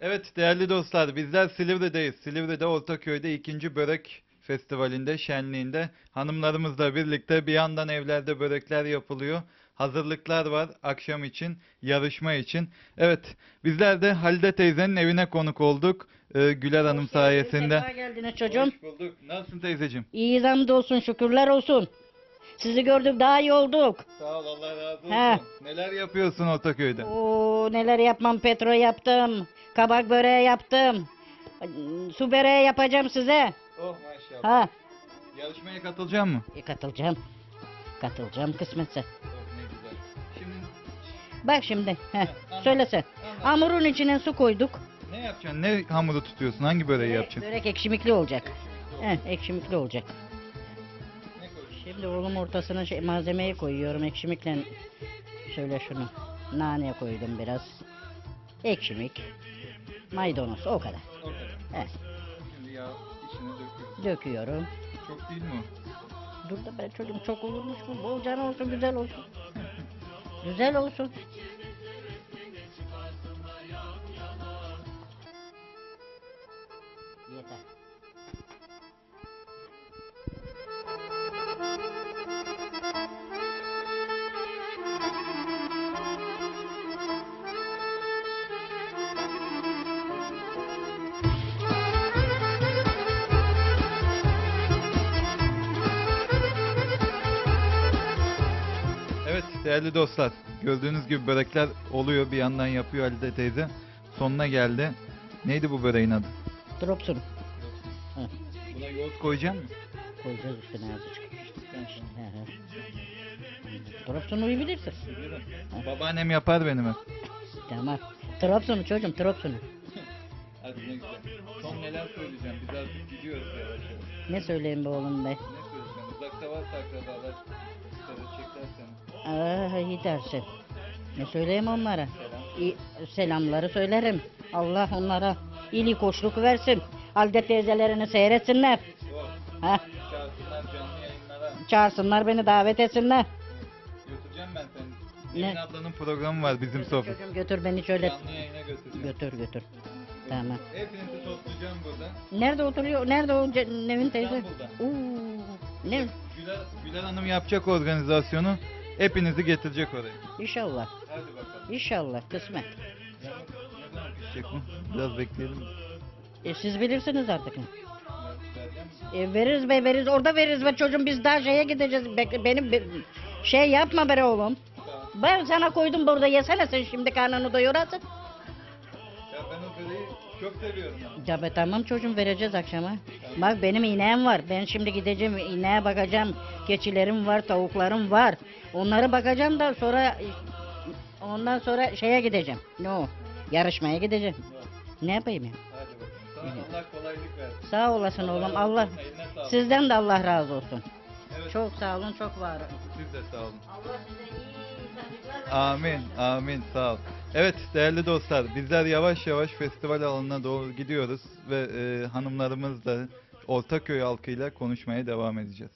Evet değerli dostlar bizler Silivri'deyiz. Silivri'de Ortaköy'de ikinci börek festivalinde, şenliğinde hanımlarımızla birlikte bir yandan evlerde börekler yapılıyor. Hazırlıklar var akşam için, yarışma için. Evet bizler de Halide teyzenin evine konuk olduk. Ee, Güler Hanım sayesinde. Sefa geldiniz çocuğum. Hoş bulduk. Nasılsın teyzeciğim? İyi hamdolsun şükürler olsun. Sizi gördük daha iyi olduk. Sağ ol Allah razı olsun. He. Neler yapıyorsun Ortaköy'de? Oo, neler yapmam petro yaptım. Kabak böreği yaptım. Su böreği yapacağım size. Oh maşallah. Ha, Yarışmaya katılacak mı? e, katılacağım. Katılacağım kısmetse. Oh ne güzel. Şimdi Bak şimdi. Heh, anlat. söylese. Anlat. Hamurun içine su koyduk. ne yapacaksın? Ne hamuru tutuyorsun? Hangi böreği yapacaksın? Börek ekşimikli olacak. Heh, ekşimikli olacak. Şimdi oğlum ortasına şey, malzemeyi koyuyorum ekşimikle. Şöyle şunu. Nane koydum biraz. Ekşimik. Maydanoz o kadar. O kadar. Evet. Şimdi yağ içine döküyoruz. Döküyorum. Çok değil mi o? Dur da ben çocuğum çok olurmuş bu. Bolcan olsun güzel olsun. güzel olsun. Yeter. Değerli dostlar. Gördüğünüz gibi börekler oluyor. Bir yandan yapıyor Halide teyze. Sonuna geldi. Neydi bu böreğin adı? Dropsun. Buna yoğurt koyacak mısın? Koyacağız üstüne azıcık. Hı hı. Trabzon'u iyi bilirsin. Babaannem yapar benim hep. Tamam. Trabzon'u çocuğum Trabzon'u. Hadi ne güzel. Son neler söyleyeceğim? Biz artık gidiyoruz yavaş yavaş. Ne söyleyeyim be oğlum be? Ne Uzakta varsa akrabalar. Aa iyi dersin. Ne söyleyeyim onlara? İyi, selamları söylerim. Allah onlara iyilik hoşluk versin. Halde teyzelerini seyretsinler. Yok. Ha, Çağırsınlar canlı yayınlara. çağırsınlar beni davet etsinler. Götüreceğim ben seni. Nevin ablanın programı var bizim sofra. Çocuğum götür beni şöyle. Canlı yayına götüreceğim. Götür götür. Tamam. Hepinizi toplayacağım burada. Nerede oturuyor? Nerede o Ce- Nevin teyze? İstanbul'da. Oo, ne? Güler, Güler Hanım yapacak organizasyonu. Hepinizi getirecek oraya. İnşallah. Hadi bakalım. İnşallah kısmet. Pişecek bu? Biraz bekleyelim. E, siz bilirsiniz artık. Mi? E, veririz be veririz. Orada veririz be çocuğum. Biz daha şeye gideceğiz. Bek- benim be- şey yapma be oğlum. Ben sana koydum burada yesene sen şimdi karnını doyurasın. Ya ben o böreği çok seviyorum. Ya be tamam çocuğum vereceğiz akşama. Bak benim ineğim var. Ben şimdi gideceğim ineğe bakacağım. Keçilerim var, tavuklarım var. Onlara bakacağım da sonra ondan sonra şeye gideceğim. Ne o? Yarışmaya gideceğim. Ne yapayım ya? Hadi bakalım. Sana Allah kolaylık versin. Sağ olasın oğlum. Allah Eline sağlık. sizden de Allah razı olsun. Evet. Çok sağ olun, çok var olun. Siz de sağ olun. Allah size iyi sağlıklar versin. Amin, amin, sağ ol. Evet değerli dostlar, bizler yavaş yavaş festival alanına doğru gidiyoruz ve e, hanımlarımızla Ortaköy halkıyla konuşmaya devam edeceğiz.